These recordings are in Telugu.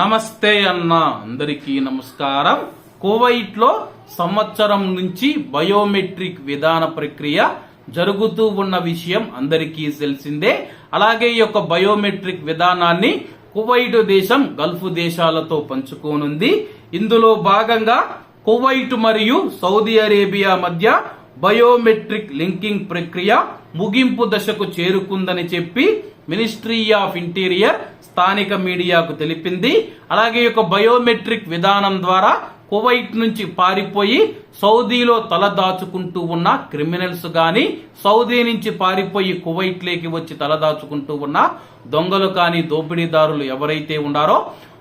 నమస్తే అన్న. అందరికీ నమస్కారం. కువైట్లో సంవత్సరం నుంచి బయోమెట్రిక్ విధాన ప్రక్రియ జరుగుతూ ఉన్న విషయం అందరికీ తెలిసిందే. అలాగే ఈ యొక్క బయోమెట్రిక్ విధానాన్ని కువైట్ దేశం గల్ఫ్ దేశాలతో పంచుకోనుంది. ఇందులో భాగంగా కువైట్ మరియు సౌదీ అరేబియా మధ్య బయోమెట్రిక్ లింకింగ్ ప్రక్రియ ముగింపు దశకు చేరుకుందని చెప్పి మినిస్ట్రీ ఆఫ్ ఇంటీరియర్ స్థానిక మీడియాకు తెలిపింది. అలాగే ఒక యొక్క బయోమెట్రిక్ విధానం ద్వారా కువైట్ నుంచి పారిపోయి సౌదీలో తల దాచుకుంటూ ఉన్న క్రిమినల్స్ గాని సౌదీ నుంచి పారిపోయి కువైట్ లేకి వచ్చి తల దాచుకుంటూ ఉన్న దొంగలు కానీ దోపిడీదారులు ఎవరైతే ఉన్నారో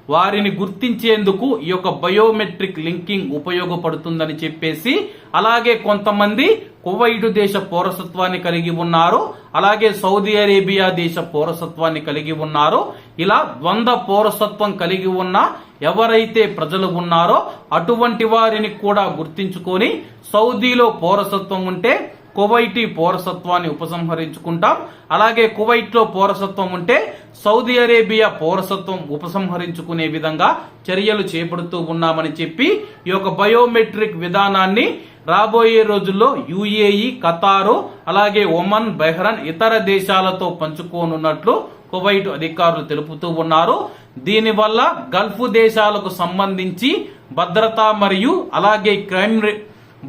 వారిని గుర్తించేందుకు ఈ యొక్క బయోమెట్రిక్ లింకింగ్ ఉపయోగపడుతుందని చెప్పేసి అలాగే కొంతమంది కువైటు దేశ పౌరసత్వాన్ని కలిగి ఉన్నారు అలాగే సౌదీ అరేబియా దేశ పౌరసత్వాన్ని కలిగి ఉన్నారు. ఇలా ద్వంద్వ పౌరసత్వం కలిగి ఉన్న ఎవరైతే ప్రజలు ఉన్నారో అటువంటి వారిని కూడా గుర్తించుకొని సౌదీలో పౌరసత్వం ఉంటే కువైటీ పౌరసత్వాన్ని ఉపసంహరించుకుంటాం. అలాగే కువైట్లో పౌరసత్వం ఉంటే సౌదీ అరేబియా పౌరసత్వం ఉపసంహరించుకునే విధంగా చర్యలు చేపడుతూ ఉన్నామని చెప్పి ఈ యొక్క బయోమెట్రిక్ విధానాన్ని రాబోయే రోజుల్లో యుఏఈ ఖతారు అలాగే ఒమన్ బెహ్రన్ ఇతర దేశాలతో పంచుకోనున్నట్లు కువైట్ అధికారులు తెలుపుతూ ఉన్నారు. దీనివల్ల గల్ఫ్ దేశాలకు సంబంధించి భద్రత మరియు అలాగే క్రైమ్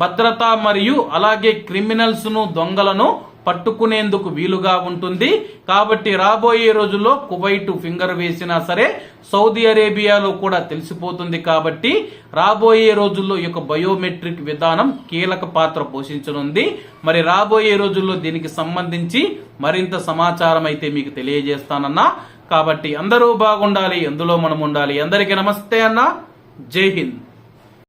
భద్రత మరియు అలాగే క్రిమినల్స్ను దొంగలను పట్టుకునేందుకు వీలుగా ఉంటుంది. కాబట్టి రాబోయే రోజుల్లో కువైట్ ఫింగర్ వేసినా సరే సౌదీ అరేబియాలో కూడా తెలిసిపోతుంది కాబట్టి రాబోయే రోజుల్లో ఈ యొక్క బయోమెట్రిక్ విధానం కీలక పాత్ర పోషించనుంది. మరి రాబోయే రోజుల్లో దీనికి సంబంధించి మరింత సమాచారం అయితే మీకు తెలియజేస్తానన్నా. కాబట్టి అందరూ బాగుండాలి అందులో మనం ఉండాలి అందరికీ నమస్తే అన్న. జై హింద్.